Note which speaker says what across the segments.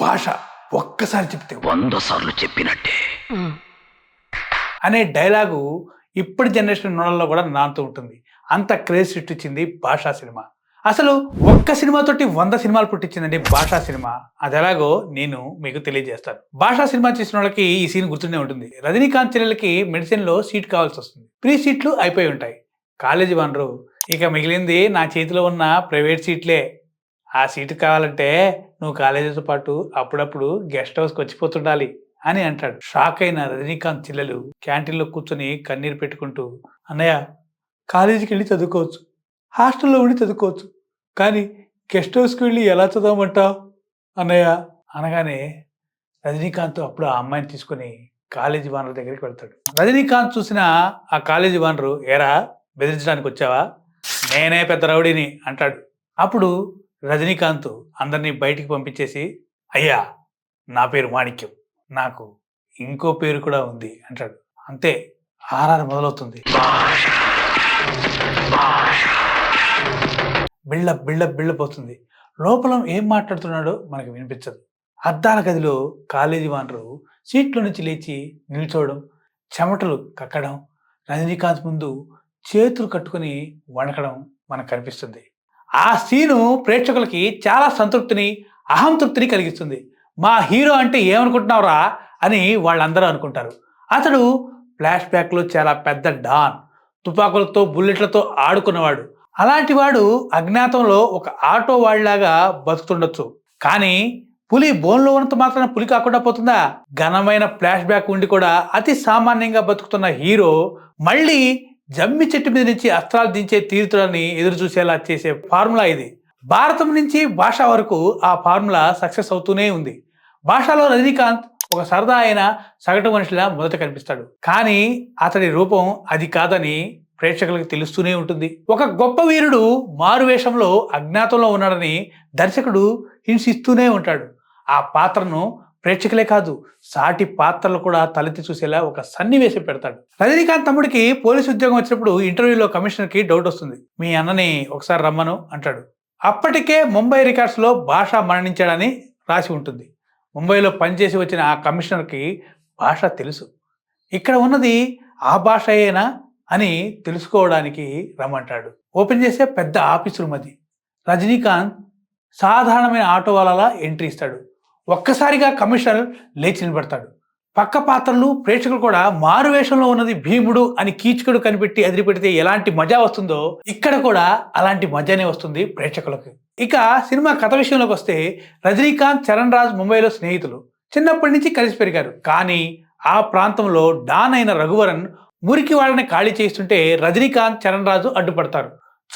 Speaker 1: భాష. ఒక్కసారి చెప్తే
Speaker 2: వంద సార్లు చెప్పినట్టే.
Speaker 1: అనే డైలాగు ఇప్పటి జనరేషన్ నోళ్ళలో కూడా నానుతూ ఉంటుంది. అంత క్రేజ్ సృష్టించింది భాషా సినిమా. అసలు ఒక్క సినిమాతోటి వంద సినిమాలు పుట్టించిందండి భాషా సినిమా. అది ఎలాగో నేను మీకు తెలియజేస్తాను. భాషా సినిమా చేసిన వాళ్ళకి ఈ సీన్ గుర్తుండే ఉంటుంది. రజనీకాంత్ చెల్లెలకి మెడిసిన్లో సీట్ కావాల్సి వస్తుంది. ప్రీ సీట్లు అయిపోయి ఉంటాయి. కాలేజీ వనరు ఇక మిగిలింది నా చేతిలో ఉన్న ప్రైవేట్ సీట్లే. ఆ సీటు కావాలంటే నువ్వు కాలేజీతో పాటు అప్పుడప్పుడు గెస్ట్ హౌస్కి వచ్చిపోతుండాలి అని అంటాడు. షాక్ అయిన రజనీకాంత్ చెల్లెలు క్యాంటీన్లో కూర్చొని కన్నీరు పెట్టుకుంటూ అన్నయ్య కాలేజీకి వెళ్ళి చదువుకోవచ్చు హాస్టల్లో ఉండి చదువుకోవచ్చు కానీ గెస్ట్ హౌస్కి వెళ్ళి ఎలా చదవమంటావు? అన్నయ్య అనగానే రజనీకాంత్ అప్పుడు ఆ అమ్మాయిని తీసుకొని కాలేజీ వానర్ దగ్గరికి వెళ్తాడు. రజనీకాంత్ చూసిన ఆ కాలేజీ వానరు ఏరా బెదిరించడానికి వచ్చావా? నేనే పెద్ద రౌడీని అంటాడు. అప్పుడు రజనీకాంత్ అందరినీ బయటికి పంపించేసి అయ్యా నా పేరు మాణిక్యం. నాకు ఇంకో పేరు కూడా ఉంది అంటాడు. అంతే ఆర్ఆర్ మొదలవుతుంది. బిల్డప్ బిల్డప్ బిల్డప్ అవుతుంది లోపల ఏం మాట్లాడుతున్నాడో మనకు వినిపించదు. అద్దాల గదిలో కాలేజీ వానరు సీట్లో నుంచి లేచి నిల్చోవడం చెమటలు కక్కడం రజనీకాంత్ ముందు చేతులు కట్టుకొని వణకడం మనకు కనిపిస్తుంది. ఆ సీను ప్రేక్షకులకి చాలా సంతృప్తిని అహంతృప్తిని కలిగిస్తుంది. మా హీరో అంటే ఏమనుకుంటున్నావురా అని వాళ్ళందరూ అనుకుంటారు. అతడు ఫ్లాష్ బ్యాక్లో చాలా పెద్ద డాన్ తుపాకులతో బుల్లెట్లతో ఆడుకున్నవాడు. అలాంటి వాడు అజ్ఞాతంలో ఒక ఆటో వాళ్ళలాగా బతుకుతుండొచ్చు. కానీ పులి బోన్లో ఉన్నంత మాత్రాన పులి కాకుండా పోతుందా? ఘనమైన ఫ్లాష్ బ్యాక్ ఉండి కూడా అతి సామాన్యంగా బతుకుతున్న హీరో మళ్ళీ జమ్మి చెట్టు మీద నుంచి అస్త్రాలు దించే తీరుతులని ఎదురు చూసేలా చేసే ఫార్ములా ఇది. భారతం నుంచి భాష వరకు ఆ ఫార్ములా సక్సెస్ అవుతూనే ఉంది. భాషలో రజనీకాంత్ ఒక సరదా అయిన సగటు మనిషిలా మొదట కనిపిస్తాడు. కానీ అతడి రూపం అది కాదని ప్రేక్షకులకు తెలుస్తూనే ఉంటుంది. ఒక గొప్ప వీరుడు మారువేషంలో అజ్ఞాతంలో ఉన్నాడని దర్శకుడు హింసిస్తూనే ఉంటాడు. ఆ పాత్రను ప్రేక్షకులే కాదు సాటి పాత్రలు కూడా తలెత్తి చూసేలా ఒక సన్నివేశం పెడతాడు. రజనీకాంత్ తమ్ముడికి పోలీసు ఉద్యోగం వచ్చినప్పుడు ఇంటర్వ్యూలో కమిషనర్కి డౌట్ వస్తుంది. మీ అన్నని ఒకసారి రమ్మను అంటాడు. అప్పటికే ముంబై రికార్డ్స్లో భాష మరణించాడని రాసి ఉంటుంది. ముంబైలో పనిచేసి వచ్చిన ఆ కమిషనర్కి భాష తెలుసు. ఇక్కడ ఉన్నది ఆ భాష ఏనా అని తెలుసుకోవడానికి రమ్మంటాడు. ఓపెన్ చేసే పెద్ద ఆఫీసు మది. రజనీకాంత్ సాధారణమైన ఆటో వాళ్ళలా ఎంట్రీ ఇస్తాడు. ఒక్కసారిగా కమిషనర్ లేచి నిలబడతాడు. పక్క పాత్రలు ప్రేక్షకులు కూడా మారు వేషంలో ఉన్నది భీముడు అని కీచుకుడు కనిపెట్టి ఎదిరిపెడితే ఎలాంటి మజా వస్తుందో ఇక్కడ కూడా అలాంటి మజానే వస్తుంది ప్రేక్షకులకు. ఇక సినిమా కథ విషయంలోకి వస్తే రజనీకాంత్ చరణ్ రాజ్ ముంబైలో స్నేహితులు. చిన్నప్పటి నుంచి కలిసి పెరిగారు. కానీ ఆ ప్రాంతంలో డాన్ అయిన రఘువరన్ మురికి వాళ్ళని ఖాళీ చేస్తుంటే రజనీకాంత్ చరణ్ రాజు అడ్డుపడతారు.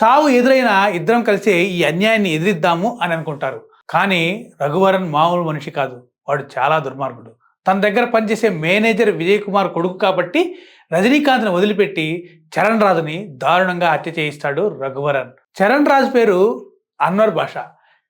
Speaker 1: చావు ఎదురైన ఇద్దరం కలిసి ఈ అన్యాయాన్ని ఎదిరిద్దాము అని అనుకుంటారు. కానీ రఘువరన్ మామూలు మనిషి కాదు. వాడు చాలా దుర్మార్గుడు. తన దగ్గర పనిచేసే మేనేజర్ విజయ్ కుమార్ కొడుకు కాబట్టి రజనీకాంత్ని వదిలిపెట్టి చరణ్ రాజుని దారుణంగా హత్య చేయిస్తాడు రఘువరన్. చరణ్ రాజు పేరు అన్వర్ భాష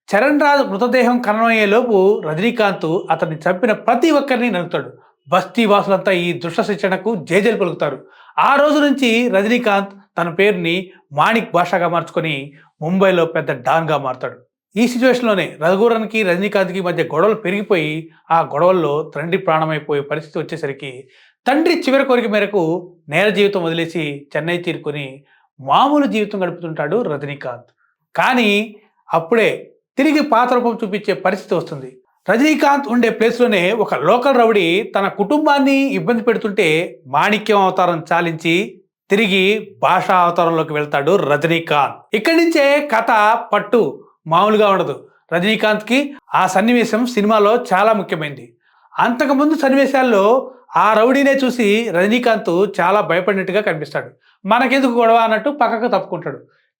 Speaker 1: చరణ్ రాజు మృతదేహం కనమయ్యేలోపు రజనీకాంత్ అతన్ని చంపిన ప్రతి ఒక్కరిని నరుకుతాడు. బస్తీ వాసులంతా ఈ దుష్ట శిక్షణకు జేజలు పలుకుతారు. ఆ రోజు నుంచి రజనీకాంత్ తన పేరుని మాణిక్ భాషగా మార్చుకొని ముంబైలో పెద్ద డాన్గా మారుతాడు. ఈ సిచ్యువేషన్లోనే రఘువరన్కి రజనీకాంత్కి మధ్య గొడవలు పెరిగిపోయి ఆ గొడవల్లో తండ్రి ప్రాణమైపోయే పరిస్థితి వచ్చేసరికి తండ్రి చివరి కోరిక మేరకు నేర జీవితం వదిలేసి చెన్నై చేరుకొని మామూలు జీవితం గడుపుతుంటాడు రజనీకాంత్. కానీ అప్పుడే తిరిగి పాత రూపం చూపించే పరిస్థితి వస్తుంది. రజనీకాంత్ ఉండే ప్లేస్లోనే ఒక లోకల్ రౌడీ తన కుటుంబాన్ని ఇబ్బంది పెడుతుంటే మాణిక్యం అవతారం చాలించి తిరిగి భాషా అవతారంలోకి వెళ్తాడు రజనీకాంత్. ఇక్కడి నుంచే కథ పట్టు. మామూలుగా ఉండదు. రజనీకాంత్కి ఆ సన్నివేశం సినిమాలో చాలా ముఖ్యమైంది. అంతకుముందు సన్నివేశాల్లో ఆ రౌడీనే చూసి రజనీకాంత్ చాలా భయపడినట్టుగా కనిపిస్తాడు. మనకెందుకు గొడవ అన్నట్టు పక్కకు తప్పుకుంటాడు.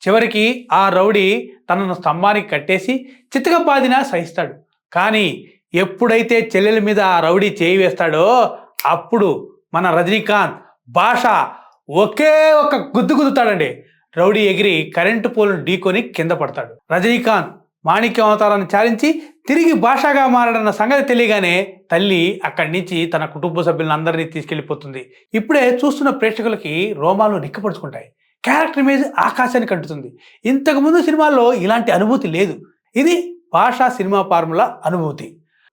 Speaker 1: చివరికి ఆ రౌడీ తనను స్తంభానికి కట్టేసి చిత్తకపాదినా సహిస్తాడు. కానీ ఎప్పుడైతే చెల్లెల మీద ఆ రౌడీ చేయి వేస్తాడో అప్పుడు మన రజనీకాంత్ భాష ఒకే ఒక గుద్దు గుద్దుతాడండి. రౌడీ ఎగిరి కరెంటు పోల్ను ఢీకొని కింద పడతాడు. రజనీకాంత్ మాణిక్యం అవతారాన్ని చాలించి తిరిగి భాషగా మారడన్న సంగతి తెలియగానే తల్లి అక్కడి నుంచి తన కుటుంబ సభ్యులందరినీ తీసుకెళ్ళిపోతుంది ఇప్పుడే చూస్తున్న ప్రేక్షకులకి రోమాలు నిక్కపడుచుకుంటాయి క్యారెక్టర్ ఇమేజ్ ఆకాశానికి అంటుతుంది ఇంతకుముందు సినిమాల్లో ఇలాంటి అనుభూతి లేదు. ఇది భాషా సినిమా ఫార్ములా అనుభూతి.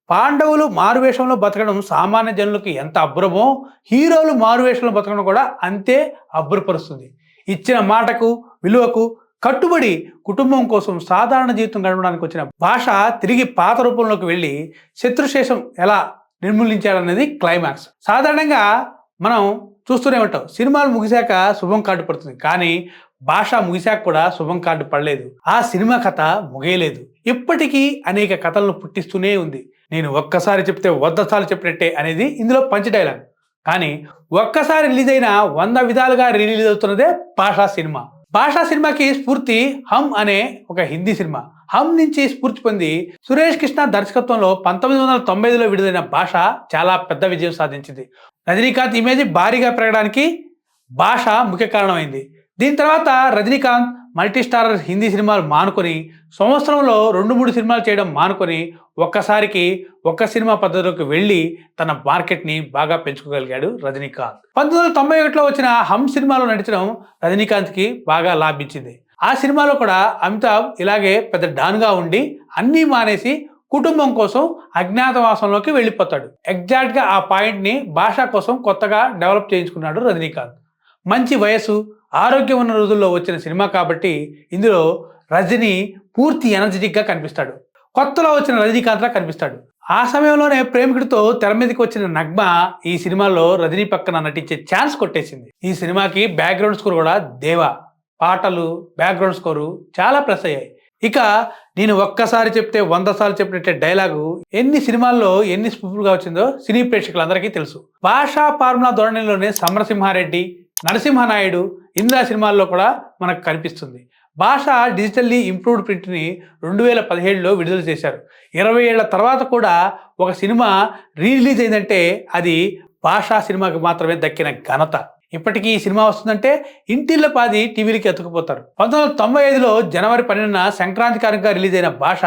Speaker 1: పాండవులు మారువేషంలో బతకడం సామాన్య జనులకు ఎంత అబ్బురమో హీరోలు మారువేషంలో బతకడం కూడా అంతే అబ్బురపరుస్తుంది. ఇచ్చిన మాటకు విలువకు కట్టుబడి కుటుంబం కోసం సాధారణ జీవితం గడపడానికి వచ్చిన భాష తిరిగి పాత రూపంలోకి వెళ్ళి శత్రుశేషం ఎలా నిర్మూలించాడనేది క్లైమాక్స్. సాధారణంగా మనం చూస్తూనే ఉంటాం సినిమాలు ముగిశాక శుభం కార్డు పడుతుంది కానీ భాష ముగిశాక కూడా శుభం కార్డు పడలేదు. ఆ సినిమా కథ ముగియలేదు. ఇప్పటికీ అనేక కథలను పుట్టిస్తూనే ఉంది. నేను ఒక్కసారి చెప్తే వద్ద సార్లు చెప్పినట్టే అనేది ఇందులో పంచ డైలాగ్. కానీ ఒక్కసారి రిలీజ్ అయిన వంద విధాలుగా రిలీజ్ అవుతున్నదే భాషా సినిమా. భాషా సినిమాకి స్ఫూర్తి హమ్ అనే ఒక హిందీ సినిమా. హమ్ నుంచి స్ఫూర్తి పొంది సురేష్ కృష్ణ దర్శకత్వంలో పంతొమ్మిది వందల తొంభై ఐదులో విడుదలైన భాష చాలా పెద్ద విజయం సాధించింది. రజనీకాంత్ ఇమేజ్ భారీగా పెరగడానికి భాష ముఖ్య కారణమైంది. దీని తర్వాత రజనీకాంత్ మల్టీ స్టారర్ హిందీ సినిమాలు మానుకొని సంవత్సరంలో రెండు మూడు సినిమాలు చేయడం మానుకొని ఒక్కసారికి ఒక్క సినిమా పద్ధతిలోకి వెళ్ళి తన మార్కెట్ని బాగా పెంచుకోగలిగాడు రజనీకాంత్. పంతొమ్మిది వందల తొంభై ఒకటిలో వచ్చిన హమ్ సినిమాలో నటించడం రజనీకాంత్కి బాగా లాభించింది. ఆ సినిమాలో కూడా అమితాబ్ ఇలాగే పెద్ద డాన్గా ఉండి అన్నీ మానేసి కుటుంబం కోసం అజ్ఞాతవాసంలోకి వెళ్ళిపోతాడు. ఎగ్జాక్ట్గా ఆ పాయింట్ని భాష కోసం కొత్తగా డెవలప్ చేయించుకున్నాడు రజనీకాంత్. మంచి వయసు ఆరోగ్యం ఉన్న రోజుల్లో వచ్చిన సినిమా కాబట్టి ఇందులో రజనీ పూర్తి ఎనర్జెటిక్గా కనిపిస్తాడు. కొత్తలో వచ్చిన రజనీకాంత్లా కనిపిస్తాడు. ఆ సమయంలోనే ప్రేమికుడితో తెర మీదకి వచ్చిన నగ్మ ఈ సినిమాలో రజనీ పక్కన నటించే ఛాన్స్ కొట్టేసింది. ఈ సినిమాకి బ్యాక్గ్రౌండ్ స్కోర్ కూడా దేవా. పాటలు బ్యాక్గ్రౌండ్ స్కోరు చాలా ప్లస్ అయ్యాయి. ఇక నేను ఒక్కసారి చెప్తే వంద సార్లు చెప్పినట్టే డైలాగు ఎన్ని సినిమాల్లో ఎన్ని స్పూపులుగా వచ్చిందో సినీ ప్రేక్షకులందరికీ తెలుసు. భాషా ఫార్ములా ధోరణిలోనే సమరసింహారెడ్డి నరసింహనాయుడు ఇందిరా సినిమాల్లో కూడా మనకు కనిపిస్తుంది. భాష డిజిటల్లీ ఇంప్రూవ్డ్ ప్రింట్ని రెండు వేల పదిహేడులో విడుదల చేశారు. ఇరవై ఏళ్ళ తర్వాత కూడా ఒక సినిమా రిలీజ్ అయిందంటే అది భాషా సినిమాకి మాత్రమే దక్కిన ఘనత. ఇప్పటికీ ఈ సినిమా వస్తుందంటే ఇంటిళ్ళ పాది టీవీలకి ఎత్తుకుపోతారు పంతొమ్మిది వందల తొంభై ఐదులో జనవరి పన్నెండున సంక్రాంతికారంగా రిలీజ్ అయిన భాష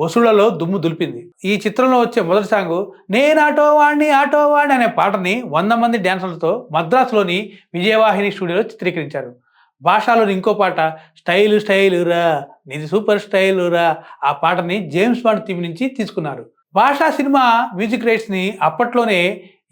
Speaker 1: వసూళ్ళలో దుమ్ము దులిపింది. ఈ చిత్రంలో వచ్చే మొదటి సాంగ్ నేను ఆటో వాణ్ణి ఆటో వాణ్ణి అనే పాటని వంద మంది డ్యాన్సర్లతో మద్రాసులోని విజయవాహిని స్టూడియోలో చిత్రీకరించారు. భాషలోని ఇంకో పాట స్టైల్ స్టైల్ రా నీది సూపర్ స్టైల్ రా ఆ పాటని జేమ్స్ బాండ్ టీవీ నుంచి తీసుకున్నారు. భాషా సినిమా మ్యూజిక్ రైట్స్ని అప్పట్లోనే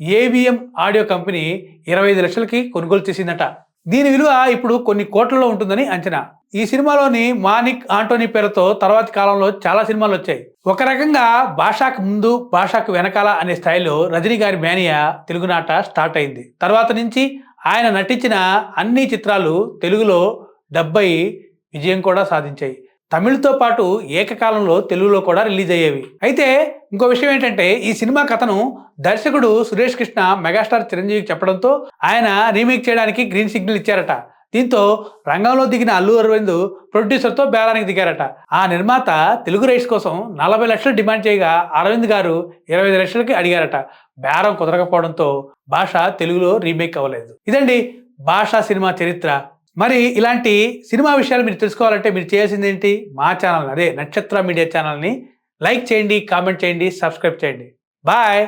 Speaker 1: ఏబిఎం ఆడియో కంపెనీ ఇరవై ఐదు లక్షలకి కొనుగోలు చేసిందట. దీని విలువ ఇప్పుడు కొన్ని కోట్లలో ఉంటుందని అంచనా. ఈ సినిమాలోని మానిక్ ఆంటోనీ పేరుతో తర్వాతి కాలంలో చాలా సినిమాలు వచ్చాయి. ఒక రకంగా భాషకు ముందు భాషకు వెనకాల అనే స్థాయిలో రజనీ గారి మేనియా తెలుగునాట స్టార్ట్ అయింది. తర్వాత నుంచి ఆయన నటించిన అన్ని చిత్రాలు తెలుగులో డెబ్బై విజయం కూడా సాధించాయి. తమిళ్తో పాటు ఏకకాలంలో తెలుగులో కూడా రిలీజ్ అయ్యేవి. అయితే ఇంకో విషయం ఏంటంటే ఈ సినిమా కథను దర్శకుడు సురేష్ కృష్ణ మెగాస్టార్ చిరంజీవికి చెప్పడంతో ఆయన రీమేక్ చేయడానికి గ్రీన్ సిగ్నల్ ఇచ్చారట. దీంతో రంగంలో దిగిన అల్లు అరవింద్ ప్రొడ్యూసర్తో బేరానికి దిగారట. ఆ నిర్మాత తెలుగు రైట్స్ కోసం నలభై లక్షలు డిమాండ్ చేయగా అరవింద్ గారు ఇరవై ఐదు లక్షలకి అడిగారట. బేరం కుదరకపోవడంతో భాష తెలుగులో రీమేక్ అవ్వలేదు. ఇదండి భాషా సినిమా చరిత్ర. మరి ఇలాంటి సినిమా విషయాలు మీరు తెలుసుకోవాలంటే మీరు చేయాల్సింది ఏంటి? మా ఛానల్ అదే నక్షత్ర మీడియా ఛానల్ని లైక్ చేయండి కామెంట్ చేయండి సబ్స్క్రైబ్ చేయండి. బాయ్!